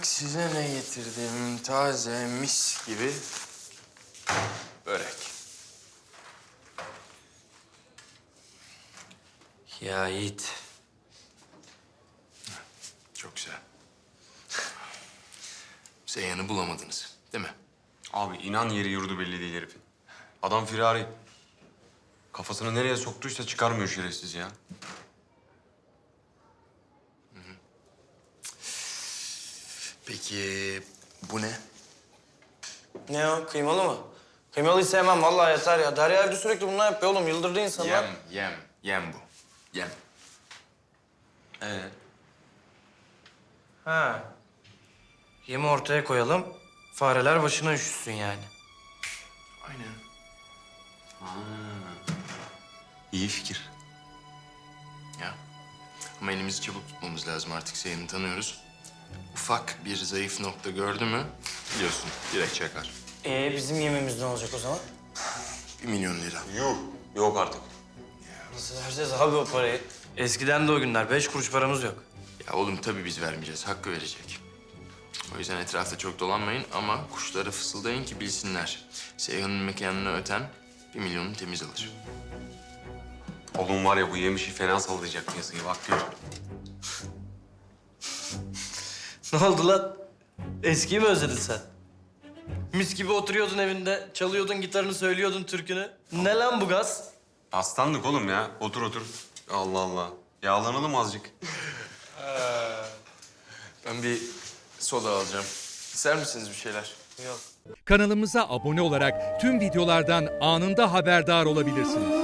Bak size ne getirdim. Taze mis gibi börek. Ya Yiğit. Çok güzel. Seyhan'ı bulamadınız değil mi? Abi inan yeri yurdu belli değil herifin. Adam firari. Kafasını nereye soktuysa çıkarmıyor şerefsiz ya. Peki bu ne? Ne o? Kıymalı mı? Kıymalıyı sevmem vallahi yeter ya. Derya evde sürekli bunlar yapıyor oğlum. Yıldırdı insanlar. Yem, yem, yem bu. Yem. Ee? Ha. Yemi ortaya koyalım. Fareler başına üşüsün yani. Aynen. İyi fikir. Ya. Ama elimizi çabuk tutmamız lazım artık. Seyhan'ı tanıyoruz. Ufak bir zayıf nokta gördü mü biliyorsun direkt çakar. Ee bizim yemimiz ne olacak o zaman? Bir milyon lira. Yuh. Yok artık. Nasıl vereceğiz abi o parayı? Eskiden de o günler. Beş kuruş paramız yok. Ya oğlum tabii biz vermeyeceğiz. Hakkı verecek. O yüzden etrafta çok dolanmayın ama kuşlara fısıldayın ki bilsinler. Seyhan'ın mekanına öten bir milyonu temiz alır. Oğlum var ya bu yemişi fena sallayacak piyasayı bak gör. Ne oldu lan? Eskiyi mi özledin sen? Mis gibi oturuyordun evinde, çalıyordun gitarını, söylüyordun türkünü. Ne lan bu gaz? Aslandık oğlum ya. Otur otur. Allah Allah. Yağlanalım azıcık. Ben bir soda alacağım. İster misiniz bir şeyler? Yok. Kanalımıza abone olarak tüm videolardan anında haberdar olabilirsiniz.